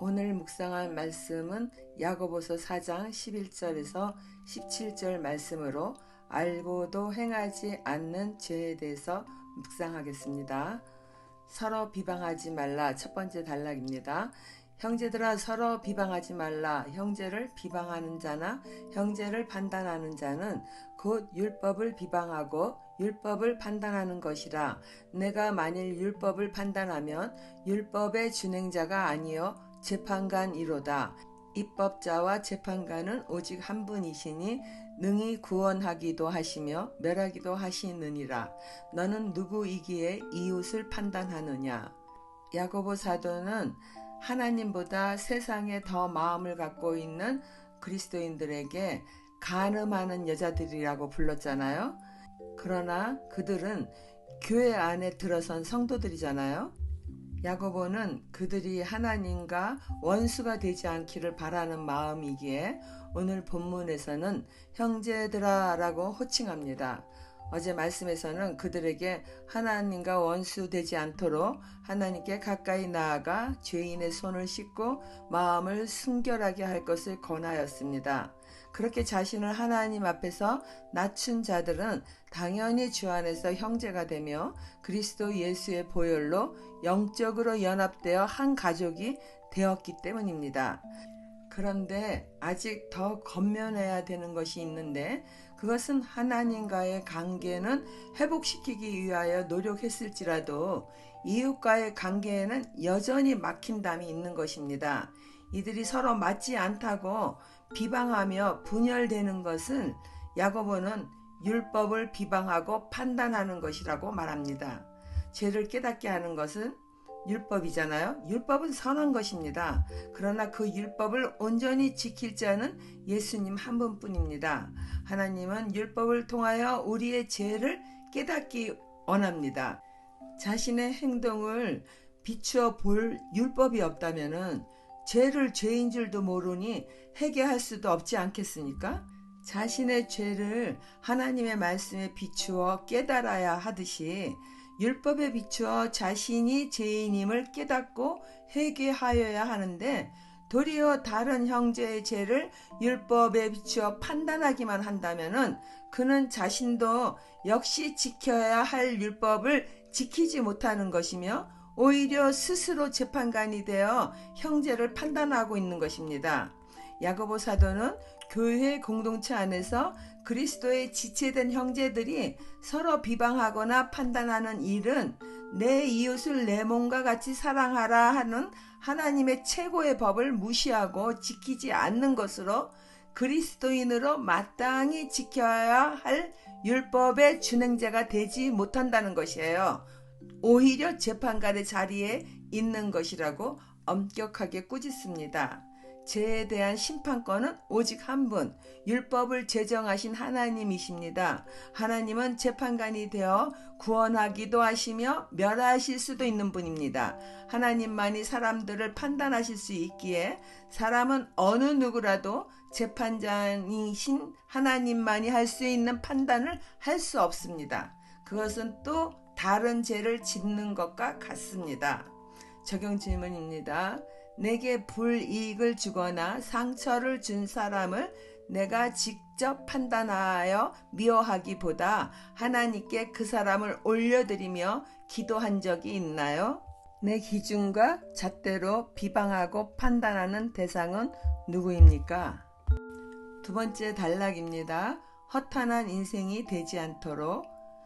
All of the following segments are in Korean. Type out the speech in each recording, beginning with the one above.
오늘 묵상할 말씀은 야고보서 4장 11절에서 17절 말씀으로 알고도 행하지 않는 죄에 대해서 묵상하겠습니다. 서로 비방하지 말라 첫 번째 단락입니다. 형제들아 서로 비방하지 말라 형제를 비방하는 자나 형제를 판단하는 자는 곧 율법을 비방하고 율법을 판단하는 것이라 내가 만일 율법을 판단하면 율법의 준행자가 아니요 재판관이로다 입법자와 재판관은 오직 한 분이시니 능히 구원하기도 하시며 멸하기도 하시느니라 너는 누구이기에 이웃을 판단하느냐 야고보 사도는 하나님보다 세상에 더 마음을 갖고 있는 그리스도인들에게 간음하는 여자들이라고 불렀잖아요. 그러나 그들은 교회 안에 들어선 성도들이잖아요. 야고보는 그들이 하나님과 원수가 되지 않기를 바라는 마음이기에 오늘 본문에서는 형제들아라고 호칭합니다. 어제 말씀에서는 그들에게 하나님과 원수 되지 않도록 하나님께 가까이 나아가 죄인의 손을 씻고 마음을 순결하게 할 것을 권하였습니다. 그렇게 자신을 하나님 앞에서 낮춘 자들은 당연히 주 안에서 형제가 되며 그리스도 예수의 보혈로 영적으로 연합되어 한 가족이 되었기 때문입니다. 그런데 아직 더 건면해야 되는 것이 있는데 그것은 하나님과의 관계는 회복시키기 위하여 노력했을지라도 이웃과의 관계에는 여전히 막힌 담이 있는 것입니다. 이들이 서로 맞지 않다고 비방하며 분열되는 것은 야고보는 율법을 비방하고 판단하는 것이라고 말합니다. 죄를 깨닫게 하는 것은 율법이잖아요. 율법은 선한 것입니다. 그러나 그 율법을 온전히 지킬 자는 예수님 한 분뿐입니다. 하나님은 율법을 통하여 우리의 죄를 깨닫기 원합니다. 자신의 행동을 비추어 볼 율법이 없다면은 죄를 죄인 줄도 모르니 회개할 수도 없지 않겠습니까? 자신의 죄를 하나님의 말씀에 비추어 깨달아야 하듯이 율법에 비추어 자신이 죄인임을 깨닫고 회개하여야 하는데 도리어 다른 형제의 죄를 율법에 비추어 판단하기만 한다면은 그는 자신도 역시 지켜야 할 율법을 지키지 못하는 것이며 오히려 스스로 재판관이 되어 형제를 판단하고 있는 것입니다. 야고보 사도는 교회 공동체 안에서 그리스도의 지체된 형제들이 서로 비방하거나 판단하는 일은 내 이웃을 내 몸과 같이 사랑하라 하는 하나님의 최고의 법을 무시하고 지키지 않는 것으로 그리스도인으로 마땅히 지켜야 할 율법의 준행자가 되지 못한다는 것이에요. 오히려 재판관의 자리에 있는 것이라고 엄격하게 꾸짖습니다. 죄에 대한 심판권은 오직 한 분, 율법을 제정하신 하나님이십니다. 하나님은 재판관이 되어 구원하기도 하시며 멸하실 수도 있는 분입니다. 하나님만이 사람들을 판단하실 수 있기에 사람은 어느 누구라도 재판장이신 하나님만이 할 수 있는 판단을 할 수 없습니다. 그것은 또 다른 죄를 짓는 것과 같습니다. 적용 질문입니다. 내게 불이익을 주거나 상처를 준 사람을 내가 직접 판단하여 미워하기보다 하나님께 그 사람을 올려드리며 기도한 적이 있나요? 내 기준과 잣대로 비방하고 판단하는 대상은 누구입니까? 두 번째 단락입니다. 허탄한 인생이 되지 않도록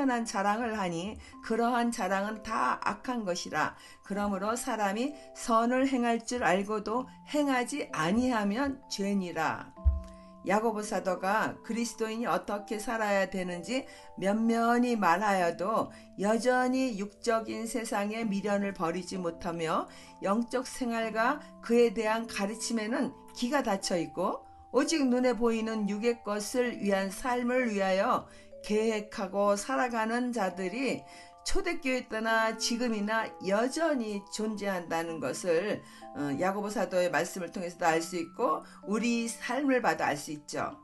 탄한 자랑을 하니 그러한 자랑은 다 악한 것이라. 그러므로 사람이 선을 행할 줄 알고도 행하지 아니하면 죄니라. 야고보 사도가 그리스도인이 어떻게 살아야 되는지 면면히 말하여도 여전히 육적인 세상의 미련을 버리지 못하며 영적 생활과 그에 대한 가르침에는 기가 닫혀 있고 오직 눈에 보이는 육의 것을 위한 삶을 위하여 계획하고 살아가는 자들이 초대교회 때나 지금이나 여전히 존재한다는 것을 어, 야고보 사도의 말씀을 통해서도 알 수 있고 우리 삶을 봐도 알 수 있죠.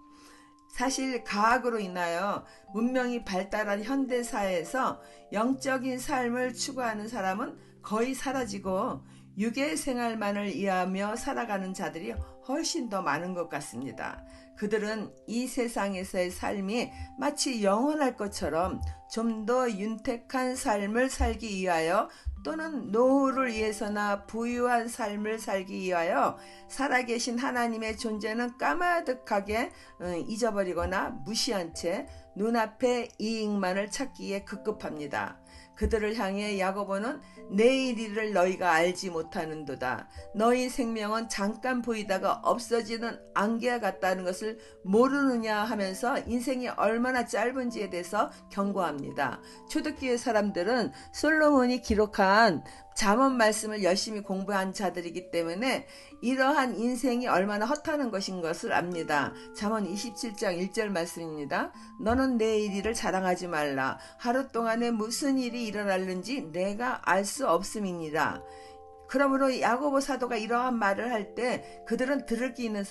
사실 과학으로 인하여 문명이 발달한 현대 사회에서 영적인 삶을 추구하는 사람은 거의 사라지고 육의 생활만을 이해하며 살아가는 자들이 훨씬 더 많은 것 같습니다. 그들은 이 세상에서의 삶이 마치 영원할 것처럼 좀 더 윤택한 삶을 살기 위하여 또는 노후를 위해서나 부유한 삶을 살기 위하여 살아계신 하나님의 존재는 까마득하게 어, 잊어버리거나 무시한 채 눈앞의 이익만을 찾기에 급급합니다. 그들을 향해 야고보는 내일 일을 너희가 알지 못하는도다. 너희 생명은 잠깐 보이다가 없어지는 안개와 같다는 것을 모르느냐 하면서 인생이 얼마나 짧은지에 대해서 경고합니다. 초대교회 사람들은 솔로몬이 기록한 잠언 말씀을 열심히 공부한 자들이기 때문에 이러한 인생이 얼마나 헛하는 것인 것을 압니다. 잠언 27장 1절 말씀입니다. 너는 내일 일을 자랑하지 말라. 하루 동안에 무슨 일이 일어날는지 내가 알 수 없음이니라. 그러므로 야고보 사도가 이러한 말을 할 때 그들은 들을 기 있는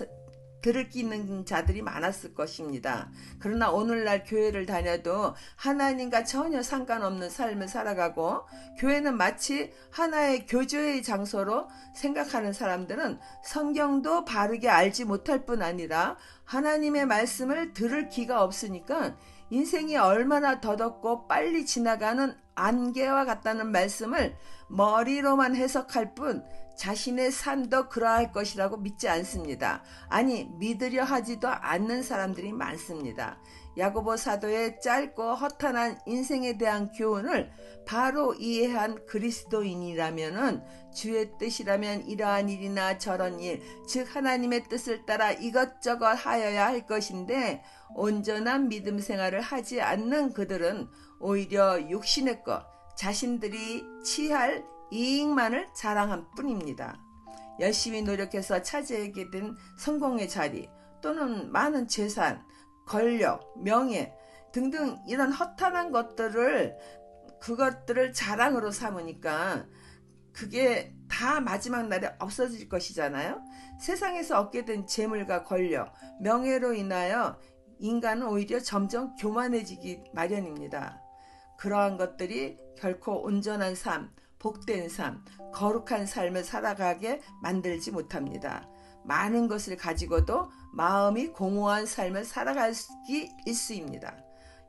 들을 기 있는 자들이 많았을 것입니다. 그러나 오늘날 교회를 다녀도 하나님과 전혀 상관없는 삶을 살아가고 교회는 마치 하나의 교조의 장소로 생각하는 사람들은 성경도 바르게 알지 못할 뿐 아니라 하나님의 말씀을 들을 기가 없으니까 인생이 얼마나 더덥고 빨리 지나가는 안개와 같다는 말씀을 머리로만 해석할 뿐 자신의 삶도 그러할 것이라고 믿지 않습니다. 아니 믿으려 하지도 않는 사람들이 많습니다. 야고보 사도의 짧고 허탄한 인생에 대한 교훈을 바로 이해한 그리스도인이라면은 주의 뜻이라면 이러한 일이나 저런 일, 즉 하나님의 뜻을 따라 이것저것 하여야 할 것인데 온전한 믿음 생활을 하지 않는 그들은 오히려 육신의 것, 자신들이 취할 이익만을 자랑한 뿐입니다. 열심히 노력해서 차지하게 된 성공의 자리 또는 많은 재산, 권력, 명예 등등 이런 허탄한 것들을 그것들을 자랑으로 삼으니까 그게 다 마지막 날에 없어질 것이잖아요. 세상에서 얻게 된 재물과 권력, 명예로 인하여 인간은 오히려 점점 교만해지기 마련입니다. 그러한 것들이 결코 온전한 삶, 복된 삶, 거룩한 삶을 살아가게 만들지 못합니다. 많은 것을 가지고도 마음이 공허한 삶을 살아가기 일수입니다.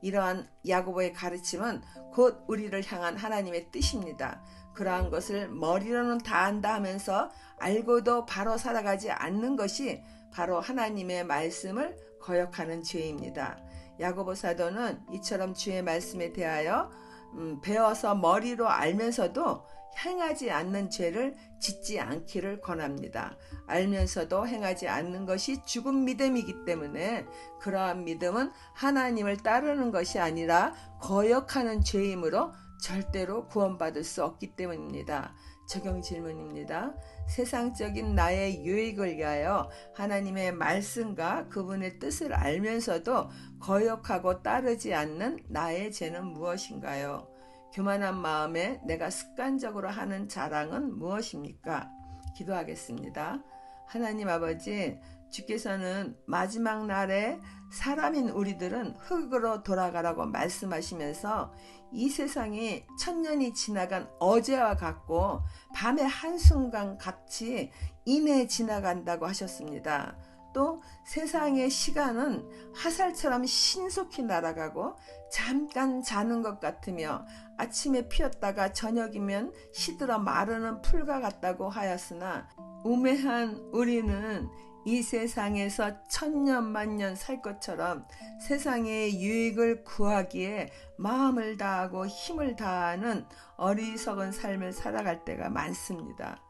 이러한 야고보의 가르침은 곧 우리를 향한 하나님의 뜻입니다. 그러한 것을 머리로는 다 안다 하면서 알고도 바로 살아가지 않는 것이 바로 하나님의 말씀을 거역하는 죄입니다. 야고보 사도는 이처럼 주의 말씀에 대하여 음, 배워서 머리로 알면서도 행하지 않는 죄를 짓지 않기를 권합니다. 알면서도 행하지 않는 것이 죽은 믿음이기 때문에 그러한 믿음은 하나님을 따르는 것이 아니라 거역하는 죄이므로 절대로 구원받을 수 없기 때문입니다. 적용 질문입니다. 세상적인 나의 유익을 위하여 하나님의 말씀과 그분의 뜻을 알면서도 거역하고 따르지 않는 나의 죄는 무엇인가요? 교만한 마음에 내가 습관적으로 하는 자랑은 무엇입니까? 기도하겠습니다. 하나님 아버지, 주께서는 마지막 날에 사람인 우리들은 흙으로 돌아가라고 말씀하시면서 이 세상이 천년이 지나간 어제와 같고 밤의 한순간 같이 이내 지나간다고 하셨습니다. 또 세상의 시간은 화살처럼 신속히 날아가고 잠깐 자는 것 같으며 아침에 피었다가 저녁이면 시들어 마르는 풀과 같다고 하였으나 우매한 우리는 이 세상에서 천년 만년 살 것처럼 세상의 유익을 구하기에 마음을 다하고 힘을 다하는 어리석은 삶을 살아갈 때가 많습니다.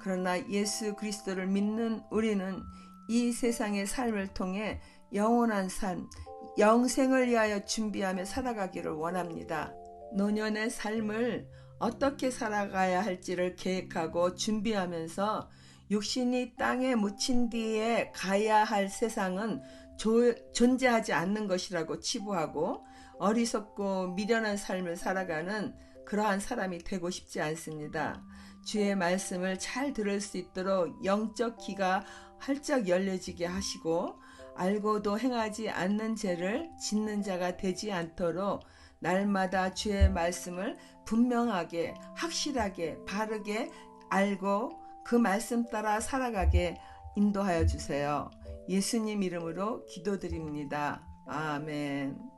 그러나 예수 그리스도를 믿는 우리는 이 세상의 삶을 통해 영원한 삶, 영생을 위하여 준비하며 살아가기를 원합니다. 노년의 삶을 어떻게 살아가야 할지를 계획하고 준비하면서 육신이 땅에 묻힌 뒤에 가야 할 세상은 조, 존재하지 않는 것이라고 치부하고 어리석고 미련한 삶을 살아가는 그러한 사람이 되고 싶지 않습니다. 주의 말씀을 잘 들을 수 있도록 영적 귀가 활짝 열려지게 하시고 알고도 행하지 않는 죄를 짓는 자가 되지 않도록 날마다 주의 말씀을 분명하게 확실하게 바르게 알고 그 말씀 따라 살아가게 인도하여 주세요. 예수님 이름으로 기도드립니다. 아멘.